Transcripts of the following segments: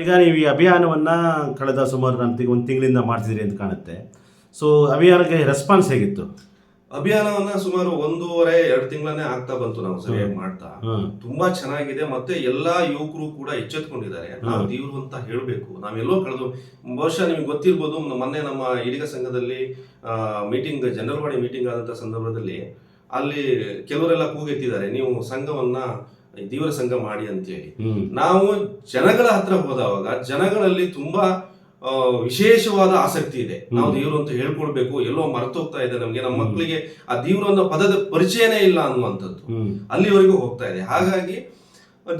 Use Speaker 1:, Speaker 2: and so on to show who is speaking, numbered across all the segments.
Speaker 1: ಈಗ ನೀವು ಈ ಅಭಿಯಾನವನ್ನು ಕಳೆದ ಸುಮಾರು ನಾನು ಒಂದು ತಿಂಗಳಿಂದ ಮಾಡ್ತಿದ್ದೀರಿ ಅಂತ ಕಾಣುತ್ತೆ. ಸೊ ಅಭಿಯಾನಕ್ಕೆ ರೆಸ್ಪಾನ್ಸ್ ಹೇಗಿತ್ತು?
Speaker 2: ಅಭಿಯಾನವನ್ನ ಸುಮಾರು ಒಂದೂವರೆ ಎರಡು ತಿಂಗಳನ್ನೇ ಆಗ್ತಾ ಬಂತು ನಾವು ಸರಿಯಾಗಿ ಮಾಡ್ತಾ. ತುಂಬಾ ಚೆನ್ನಾಗಿದೆ. ಮತ್ತೆ ಎಲ್ಲಾ ಯುವಕರು ಕೂಡ ಎಚ್ಚೆತ್ಕೊಂಡಿದ್ದಾರೆ. ನಾವು ದೇವ್ರು ಅಂತ ಹೇಳಬೇಕು. ನಾವೆಲ್ಲೋ ಕಳೆದು ಬಹುಶಃ ನಿಮ್ಗೆ ಗೊತ್ತಿರ್ಬೋದು ಮೊನ್ನೆ ನಮ್ಮ ಈಡಿಗ ಸಂಘದಲ್ಲಿ ಮೀಟಿಂಗ್ ಜನರಲ್ ಬಾಡಿ ಮೀಟಿಂಗ್ ಆದಂತ ಸಂದರ್ಭದಲ್ಲಿ ಅಲ್ಲಿ ಕೆಲವರೆಲ್ಲ ಕೂಗೆತ್ತಿದ್ದಾರೆ. ನೀವು ಸಂಘವನ್ನ ದೇವರ ಸಂಘ ಮಾಡಿ ಅಂತೇಳಿ.
Speaker 1: ಹೇಳಿ
Speaker 2: ನಾವು ಜನಗಳ ಹತ್ರ ಹೋದವಾಗ ಜನಗಳಲ್ಲಿ ತುಂಬಾ ವಿಶೇಷವಾದ ಆಸಕ್ತಿ ಇದೆ. ನಾವು ದೇವರು ಅಂತ ಹೇಳ್ಕೊಡ್ಬೇಕು ಎಲ್ಲೋ ಮರ್ತೋಗ್ತಾ ಇದೆ ನಮ್ಗೆ ನಮ್ಮ ಮಕ್ಕಳಿಗೆ ಆ ದೇವರು ಅನ್ನೋ ಪದದ ಪರಿಚಯನೇ ಇಲ್ಲ ಅನ್ನುವಂಥದ್ದು. ಅಲ್ಲಿವರೆಗೂ ಹೋಗ್ತಾ ಇದೆ. ಹಾಗಾಗಿ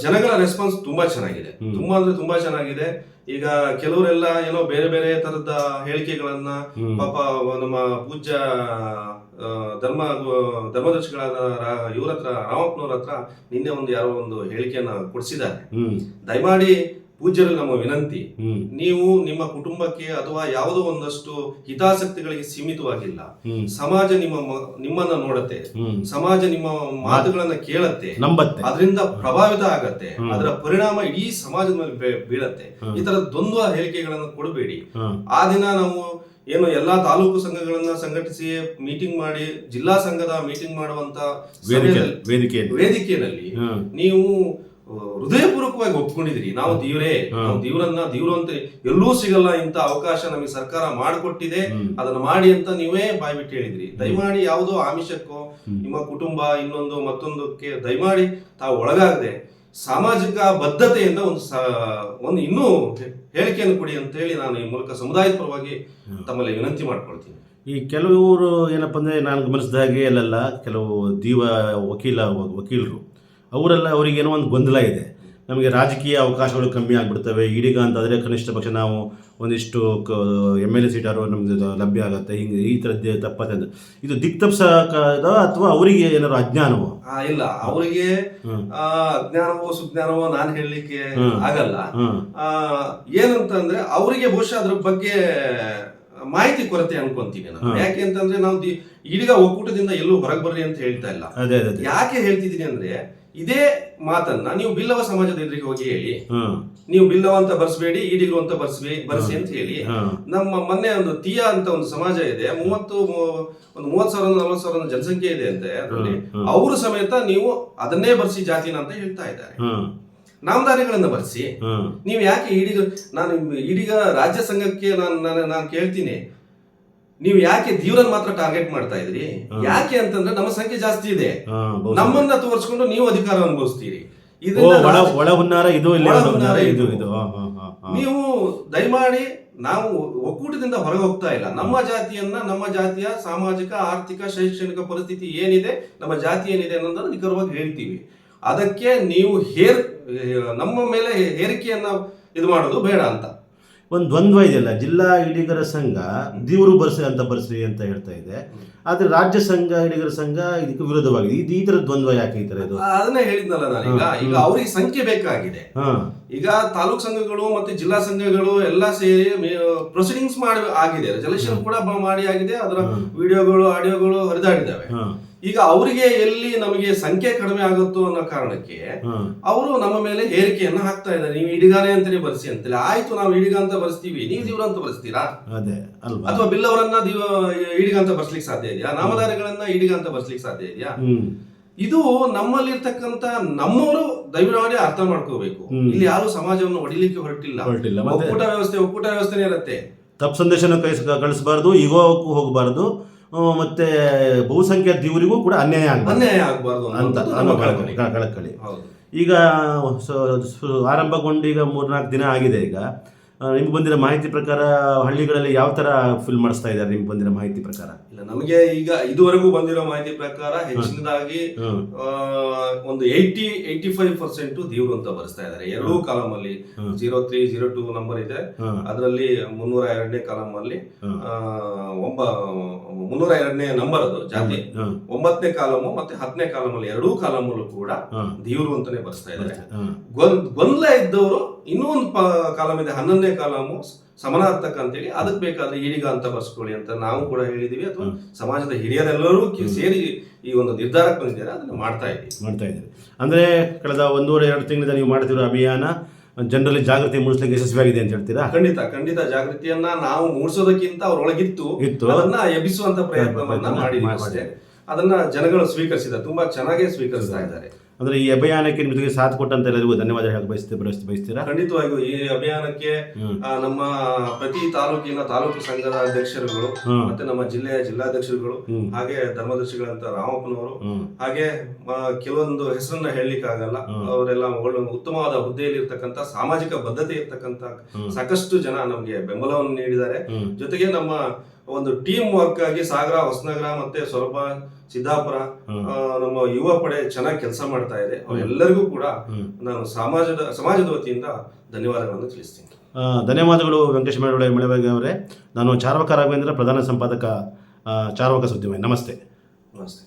Speaker 2: ಜನಗಳ ರೆಸ್ಪಾನ್ಸ್ ತುಂಬಾ ಚೆನ್ನಾಗಿದೆ. ತುಂಬಾ ಅಂದ್ರೆ ತುಂಬಾ ಚೆನ್ನಾಗಿದೆ. ಈಗ ಕೆಲವರೆಲ್ಲ ಏನೋ ಬೇರೆ ಬೇರೆ ತರದ ಹೇಳಿಕೆಗಳನ್ನ ಪಾಪ ನಮ್ಮ ಪೂಜ್ಯ ಧರ್ಮ ಧರ್ಮದರ್ಶಿಗಳಾದ ರಾ- ಇವ್ರ ಹತ್ರ ರಾಮಪ್ಪನವ್ರ ಹತ್ರ ನಿನ್ನೆ ಒಂದು ಯಾರೋ ಒಂದು ಹೇಳಿಕೆಯನ್ನ ಕೊಡಿಸಿದ್ದಾರೆ. ದಯಮಾಡಿ ಪೂಜ್ಯರಲ್ಲಿ ನಮ್ಮ ವಿನಂತಿ ನೀವು ನಿಮ್ಮ ಕುಟುಂಬಕ್ಕೆ ಅಥವಾ ಯಾವುದೋ ಒಂದಷ್ಟು ಹಿತಾಸಕ್ತಿಗಳಿಗೆ ಸೀಮಿತವಾಗಿಲ್ಲ. ಸಮಾಜ ನಿಮ್ಮ ನಿಮ್ಮನ್ನ ನೋಡತ್ತೆ. ಸಮಾಜ ನಿಮ್ಮ ಮಾತುಗಳನ್ನ ಕೇಳತ್ತೆ.
Speaker 1: ನಂಬತ್ತೆ.
Speaker 2: ಅದರಿಂದ ಪ್ರಭಾವಿತ ಆಗತ್ತೆ. ಅದರ ಪರಿಣಾಮ ಇಡೀ ಸಮಾಜದ ಮೇಲೆ ಬೀಳತ್ತೆ. ಈ ತರ ದ್ವಂದ್ವ ಹೇಳಿಕೆಗಳನ್ನು ಕೊಡಬೇಡಿ. ಆ ದಿನ ನಾವು ಏನು ಎಲ್ಲಾ ತಾಲೂಕು ಸಂಘಗಳನ್ನ ಸಂಘಟಿಸಿ ಮೀಟಿಂಗ್ ಮಾಡಿ ಜಿಲ್ಲಾ ಸಂಘದ ಮೀಟಿಂಗ್ ಮಾಡುವಂತ
Speaker 1: ವೇದಿಕೆಯಲ್ಲಿ.
Speaker 2: ನೀವು ಹೃದಯಪೂರ್ವಕವಾಗಿ ಒಪ್ಕೊಂಡಿದ್ರಿ. ನಾವು ದೇವ್ರೇ ನಾವು ದೇವ್ರನ್ನ ದೇವ್ರು ಅಂತ ಎಲ್ಲೂ ಸಿಗಲ್ಲ ಇಂತ ಅವಕಾಶ ನಮಗೆ ಸರ್ಕಾರ ಮಾಡಿಕೊಟ್ಟಿದೆ. ಅದನ್ನ ಮಾಡಿ ಅಂತ ನೀವೇ ಬಾಯ್ಬಿಟ್ಟು ಹೇಳಿದ್ರಿ. ದಯಮಾಡಿ ಯಾವುದೋ ಆಮಿಷಕ್ಕೋ ನಿಮ್ಮ ಕುಟುಂಬ ಇನ್ನೊಂದು ಮತ್ತೊಂದಕ್ಕೆ ದಯಮಾಡಿ ತಾವು ಒಳಗಾಗದೆ ಸಾಮಾಜಿಕ ಬದ್ಧತೆಯಿಂದ ಒಂದು ಒಂದು ಇನ್ನೂ ಹೇಳಿಕೆಯನ್ನು ಕೊಡಿ ಅಂತ ಹೇಳಿ ನಾನು ಈ ಮೂಲಕ ಸಮುದಾಯದ ಪರವಾಗಿ ತಮ್ಮಲ್ಲಿ ವಿನಂತಿ ಮಾಡ್ಕೊಳ್ತೀನಿ.
Speaker 1: ಈ ಕೆಲವರು ಏನಪ್ಪ ಅಂದ್ರೆ ನಾನು ಗಮನಿಸಿದಾಗೆ ಅಲ್ಲೆಲ್ಲ ಕೆಲವು ದೀವ ವಕೀಲ ವಕೀಲರು. ಅವರೆಲ್ಲ ಅವರಿಗೇನೋ ಏನೋ ಒಂದು ಗೊಂದಲ ಇದೆ. ನಮಗೆ ರಾಜಕೀಯ ಅವಕಾಶಗಳು ಕಮ್ಮಿ ಆಗಿಬಿಡ್ತವೆ. ಅಂತ ಅಂತಂದರೆ ಕನಿಷ್ಠ ಪಕ್ಷ ನಾವು ಒಂದಿಷ್ಟು ಎಂ ಎಲ್ ಎ ಸೀಟಾರು ನಮಗೆ ಲಭ್ಯ ಆಗುತ್ತೆ. ಹಿಂಗೆ ಈ ಥರದ್ದು ತಪ್ಪತ್ತೆ ಇದು ದಿಕ್ತಪ್ಸದ ಅಥವಾ ಅವರಿಗೆ ಏನಾದ್ರು ಅಜ್ಞಾನವೋ?
Speaker 2: ಇಲ್ಲ. ಅವರಿಗೆ ಆ ಅಜ್ಞಾನವೋ ಸುಜ್ಞಾನವೋ ನಾನು ಹೇಳಲಿಕ್ಕೆ ಆಗಲ್ಲ. ಏನಂತಂದ್ರೆ ಅವರಿಗೆ ಬಹುಶಃ ಅದ್ರ ಬಗ್ಗೆ ಮಾಹಿತಿ ಕೊರತೆ ಅನ್ಕೊಂತೀನಿ ನಾನು. ಯಾಕೆ ಅಂತಂದ್ರೆ ನಾವು ಈಡಿಗ ಒಕ್ಕೂಟದಿಂದ ಎಲ್ಲೂ ಹೊರಗೆ ಬರ್ರಿ ಅಂತ ಹೇಳ್ತಾ ಇಲ್ಲ.
Speaker 1: ಅದೇ ಅದೇ ಅದೇ.
Speaker 2: ಯಾಕೆ ಹೇಳ್ತಿದ್ದೀನಿ ಅಂದ್ರೆ ಇದೇ ಮಾತನ್ನ ನೀವು ಬಿಲ್ಲವ ಸಮಾಜದ ಎದುರಿಗೆ ಹೋಗಿ ಹೇಳಿ. ನೀವು ಬಿಲ್ಲವ ಅಂತ ಬರ್ಸ್ಬೇಡಿ ಈಡಿಗರು ಅಂತ ಬರ್ಸ್ಬೇ ಬರ್ಸಿ ಅಂತ ಹೇಳಿ. ನಮ್ಮ ಮೊನ್ನೆ ಒಂದು ತೀಯಾ ಅಂತ ಒಂದು ಸಮಾಜ ಇದೆ. ಮೂವತ್ತು ಒಂದು ಮೂವತ್ ಸಾವಿರ ನಲ್ವತ್ ಸಾವಿರ ಜನಸಂಖ್ಯೆ ಇದೆ ಅಂತ ಅದರಲ್ಲಿ. ಅವರು ಸಮೇತ ನೀವು ಅದನ್ನೇ ಬರ್ಸಿ ಜಾತಿನ ಅಂತ ಹೇಳ್ತಾ ಇದ್ದಾರೆ. ನಾಮಧಾರಿಗಳನ್ನ ಬರ್ಸಿ. ನೀವು ಯಾಕೆ ಈಡಿಗ ನಾನು ಈಡಿಗ ರಾಜ್ಯ ಸಂಘಕ್ಕೆ ನಾನು ನಾನು ನಾನು ಕೇಳ್ತೀನಿ. ನೀವು ಯಾಕೆ ದೇವ್ರನ್ನ ಮಾತ್ರ ಟಾರ್ಗೆಟ್ ಮಾಡ್ತಾ ಇದ್ರಿ? ಯಾಕೆ ಅಂತಂದ್ರೆ ನಮ್ಮ ಸಂಖ್ಯೆ ಜಾಸ್ತಿ ಇದೆ. ನಮ್ಮನ್ನ ತೋರಿಸ್ಕೊಂಡು ನೀವು ಅಧಿಕಾರ ಅನುಭವಿಸ್ತೀರಿ. ನೀವು ದಯಮಾಡಿ ನಾವು ಒಕ್ಕೂಟದಿಂದ ಹೊರಗೆ ಹೋಗ್ತಾ ಇಲ್ಲ. ನಮ್ಮ ಜಾತಿಯನ್ನ ನಮ್ಮ ಜಾತಿಯ ಸಾಮಾಜಿಕ ಆರ್ಥಿಕ ಶೈಕ್ಷಣಿಕ ಪರಿಸ್ಥಿತಿ ಏನಿದೆ ನಮ್ಮ ಜಾತಿ ಏನಿದೆ ಅನ್ನೋದನ್ನ ನಿಖರವಾಗಿ ಹೇಳ್ತೀವಿ. ಅದಕ್ಕೆ ನೀವು ಹೇರ್ ನಮ್ಮ ಮೇಲೆ ಹೇರಿಕೆಯನ್ನ ಇದು ಮಾಡೋದು ಬೇಡ ಅಂತ.
Speaker 1: ಒಂದು ದ್ವಂದ್ವ ಇದೆಯಲ್ಲ ಜಿಲ್ಲಾ ಇಡಿಗರ ಸಂಘ ದೇವರು ಬರ್ಸಿ ಅಂತ ಬರ್ಸಿ ಅಂತ ಹೇಳ್ತಾ ಇದೆ. ಆದ್ರೆ ರಾಜ್ಯ ಸಂಘ ಇಡಿಗರ ಸಂಘ ಇದಕ್ಕೆ ವಿರೋಧವಾಗಿದೆ ಇದು ಈ ತರ ದ್ವಂದ್ವ ಯಾಕೆ ಈ ತರ ಇದು?
Speaker 2: ಅದನ್ನೇ ಹೇಳಿದ್ನಲ್ಲ ನಾನೀಗ
Speaker 1: ಈಗ
Speaker 2: ಈಗ ಅವ್ರಿಗೆ ಸಂಖ್ಯೆ ಬೇಕಾಗಿದೆ.
Speaker 1: ಹಾಂ.
Speaker 2: ಈಗ ತಾಲೂಕ್ ಸಂಘಗಳು ಮತ್ತೆ ಜಿಲ್ಲಾ ಸಂಘಗಳು ಎಲ್ಲ ಸೇರಿ ಪ್ರೊಸೀಡಿಂಗ್ಸ್ ಮಾಡಿ ಆಗಿದೆ. ರೆಸಲ್ಯೂಷನ್ ಕೂಡ ಮಾಡಿ ಆಗಿದೆ. ಅದರ ವಿಡಿಯೋಗಳು ಆಡಿಯೋಗಳು ಹರಿದಾಡಿದ್ದಾವೆ.
Speaker 1: ಹಾಂ.
Speaker 2: ಈಗ ಅವರಿಗೆ ಎಲ್ಲಿ ನಮಗೆ ಸಂಖ್ಯೆ ಕಡಿಮೆ ಆಗುತ್ತೋ ಅನ್ನೋ ಕಾರಣಕ್ಕೆ ಅವರು ನಮ್ಮ ಮೇಲೆ ಹೇರಿಕೆಯನ್ನ ಹಾಕ್ತಾ ಇದ್ದಾರೆ. ನೀವು ಇಡಿಗಾನೆ ಅಂತಾನೆ ಬರ್ಸಿ ಅಂತೇಳಿ ಆಯ್ತು ನಾವು ಇಡಿಗ ಅಂತ ಬರ್ಸ್ತೀವಿ. ನೀವು ದೇವ್ರ ಅಂತ ಬರ್ಸ್ತೀರಾ?
Speaker 1: ಅದೇ
Speaker 2: ಅಥವಾ ಬಿಲ್ ಅವರನ್ನ ದೀವ ಇಡಿಗ ಅಂತ ಬರ್ಸ್ಲಿಕ್ಕೆ ಸಾಧ್ಯ ಇದೆಯಾ? ನಾಮಧಾರಿಗಳನ್ನ ಇಡಿಗ ಅಂತ ಬರ್ಸ್ಲಿಕ್ಕೆ ಸಾಧ್ಯ ಇದೆಯಾ? ಇದು ನಮ್ಮಲ್ಲಿರ್ತಕ್ಕಂತ ನಮ್ಮವರು ದಯವಿಟ್ಟು ಅರ್ಥ ಮಾಡ್ಕೋಬೇಕು. ಇಲ್ಲಿ ಯಾರು ಸಮಾಜವನ್ನು ಹೊಡಿಲಿಕ್ಕೆ ಹೊರಟಿಲ್ಲ. ಒಕ್ಕೂಟ ವ್ಯವಸ್ಥೆ ಒಕ್ಕೂಟ ವ್ಯವಸ್ಥೆನೇ ಇರುತ್ತೆ.
Speaker 1: ತಪ್ಪು ಸಂದೇಶನ ಕಳಿಸ್ ಕಳಿಸಬಾರ್ದು ಈಗೋಕ್ಕೂ ಹೋಗಬಾರ್ದು. ಮತ್ತೆ ಬಹುಸಂಖ್ಯಾತ ದೇವರಿಗೂ ಕೂಡ ಅನ್ಯಾಯ ಆಗಬಾರ್ದು.
Speaker 2: ಅನ್ಯಾಯ ಆಗಬಾರ್ದು
Speaker 1: ಅಂತ
Speaker 2: ನಮ್ಮ ಕಳಕಳಿ.
Speaker 1: ಈಗ ಆರಂಭಗೊಂಡು ಈಗ ಮೂರ್ನಾಲ್ಕು ದಿನ ಆಗಿದೆ ಈಗ. ನಿಮ್ಗೆ ಬಂದಿರೋ ಮಾಹಿತಿ ಪ್ರಕಾರ ಹಳ್ಳಿಗಳಲ್ಲಿ ಯಾವ ಥರ ಫಿಲ್ ಮಾಡಿಸ್ತಾ ಇದ್ದಾರೆ ನಿಮ್ಗೆ ಬಂದಿರೋ ಮಾಹಿತಿ ಪ್ರಕಾರ?
Speaker 2: ಇಲ್ಲ ನಮಗೆ ಈಗ ಇದುವರೆಗೂ ಬಂದಿರೋ ಮಾಹಿತಿ ಪ್ರಕಾರ ಹೆಚ್ಚಿನದಾಗಿ ಒಂದು ಏಯ್ಟಿ ಏಯ್ಟಿ ಫೈವ್ ಪರ್ಸೆಂಟ್ ದೇವ್ರು ಅಂತ ಬರೆಸ್ತಾ ಇದ್ದಾರೆ. ಎರಡೂ ಕಾಲಮ್ ಅಲ್ಲಿ. Zero three zero two number ಇದೆ. ಅದರಲ್ಲಿ ಮುನ್ನೂರ ಎರಡನೇ ಕಾಲಮ್ ಅಲ್ಲಿ ಒಬ್ಬ ಮುನ್ನೂರ ಎರಡನೇ ನಂಬರ್ ಅದು ಜಾತಿ. ಒಂಬತ್ತನೇ ಕಾಲಮು ಮತ್ತೆ ಹತ್ತನೇ ಕಾಲಮಲ್ಲಿ ಎರಡೂ ಕಾಲಮಲ್ಲೂ ಕೂಡ ದೇವ್ರು ಅಂತಾನೆ ಬರ್ಸ್ತಾ ಇದ್ದಾರೆ. ಗೊಂದ್- ಗೊಂದಲ ಇದ್ದವರು ಇನ್ನೂ ಒಂದು ಕಾಲಮ್ ಇದೆ ಹನ್ನೊಂದನೇ ಕಾಲಮು ಸಮಾನಾರ್ಥಕ ಅಂತೇಳಿ ಅದಕ್ಕೆ ಬೇಕಾದ್ರೆ ಈಡಿಗ ಅಂತ ಬರ್ಸ್ಕೊಳ್ಳಿ ಅಂತ ನಾವು ಕೂಡ ಹೇಳಿದೀವಿ. ಅಥವಾ ಸಮಾಜದ ಹಿರಿಯರೆಲ್ಲರೂ ಸೇರಿ ಈ ಒಂದು ನಿರ್ಧಾರಕ್ಕೆ ಬಂದಿದ್ದಾರೆ ಅದನ್ನು ಮಾಡ್ತಾ ಇದ್ದೀವಿ.
Speaker 1: ಮಾಡ್ತಾ ಇದ್ದೀವಿ. ಅಂದರೆ ಕಳೆದ ಒಂದೂವರೆ ಎರಡು ತಿಂಗಳಿಂದ ನೀವು ಮಾಡ್ತಿರೋ ಅಭಿಯಾನ ಜನರಲ್ಲಿ ಜಾಗೃತಿ ಮೂಡಿಸ್ಲಿಕ್ಕೆ ಯಶಸ್ವಿಯಾಗಿದೆ ಅಂತ ಹೇಳ್ತೀರಾ?
Speaker 2: ಖಂಡಿತ ಖಂಡಿತ ಜಾಗೃತಿಯನ್ನ ನಾವು ಮೂಡಿಸೋದಕ್ಕಿಂತ ಅವ್ರೊಳಗಿತ್ತು
Speaker 1: ಇತ್ತು.
Speaker 2: ಅದನ್ನ ಎಬ್ಬಿಸುವಂತ ಪ್ರಯತ್ನವನ್ನ
Speaker 1: ಮಾಡಿ-
Speaker 2: ಅದನ್ನ ಜನಗಳು ಸ್ವೀಕರಿಸಿದ ತುಂಬಾ ಚೆನ್ನಾಗೇ ಸ್ವೀಕರಿಸ್ತಾ ಇದ್ದಾರೆ.
Speaker 1: ಅಂದ್ರೆ ಈ ಅಭಿಯಾನಕ್ಕೆ ನಿಮಗೆ ಸಾಥ್ ಕೊಟ್ಟಂತ ಎಲ್ಲರಿಗೂ ಧನ್ಯವಾದ ಹೇಳಕ್ ಬಯಸ್ತೀವಿ ಬಯಸ್- ಬಯಸ್ತೀರಾ?
Speaker 2: ಖಂಡಿತವಾಗಿಯೂ ಈ ಅಭಿಯಾನಕ್ಕೆ ಆ, ನಮ್ಮ ಪ್ರತಿ ತಾಲೂಕಿನ ತಾಲೂಕು ಸಂಘದ ಅಧ್ಯಕ್ಷರುಗಳು ಮತ್ತೆ ನಮ್ಮ ಜಿಲ್ಲೆಯ ಜಿಲ್ಲಾಧ್ಯಕ್ಷರುಗಳು. ಹಾಗೆ ಧರ್ಮದರ್ಶಿಗಳಂತ ರಾಮಪ್ಪನವರು
Speaker 1: ಹ್ಮ್.
Speaker 2: ಹಾಗೆ ಆ, ಕೆಲವೊಂದು ಹೆಸರನ್ನ ಹೇಳಲಿಕ್ಕೆ ಆಗಲ್ಲ.
Speaker 1: ಹ್ಮ್.
Speaker 2: ಅವರೆಲ್ಲ ಒಳ್ಳೆ ಉತ್ತಮವಾದ ಹುದ್ದೆಯಲ್ಲಿ ಇರ್ತಕ್ಕಂಥ ಸಾಮಾಜಿಕ ಬದ್ಧತೆ ಇರ್ತಕ್ಕಂಥ ಸಾಕಷ್ಟು ಜನ ನಮಗೆ ಬೆಂಬಲವನ್ನು ನೀಡಿದ್ದಾರೆ. ಜೊತೆಗೆ ನಮ್ಮ ಒಂದು ಟೀಮ್ ವರ್ಕ್ ಆಗಿ ಸಾಗರ ಹೊಸನಗರ ಮತ್ತೆ ಸ್ವಲ್ಪ ಸಿದ್ದಾಪುರ ನಮ್ಮ ಯುವ ಪಡೆ ಚೆನ್ನಾಗಿ ಕೆಲಸ ಮಾಡ್ತಾ ಇದೆ. ಅವರೆಲ್ಲರಿಗೂ ಕೂಡ. ನಾನು ಸಮಾಜದ ಸಮಾಜದ ವತಿಯಿಂದ ಧನ್ಯವಾದಗಳನ್ನು ತಿಳಿಸ್ತೀನಿ.
Speaker 1: ಧನ್ಯವಾದಗಳು ವೆಂಕಟೇಶ್ ಮೇಳೊಳೆ ಮಳೆವಾಗಿ ಅವರೇ. ನಾನು ಚಾರ್ವಕ ರಾಘವೇಂದ್ರ ಪ್ರಧಾನ ಸಂಪಾದಕ ಚಾರ್ವಕ ಸುದ್ದಿಮೆ ನಮಸ್ತೆ.
Speaker 2: ನಮಸ್ತೆ.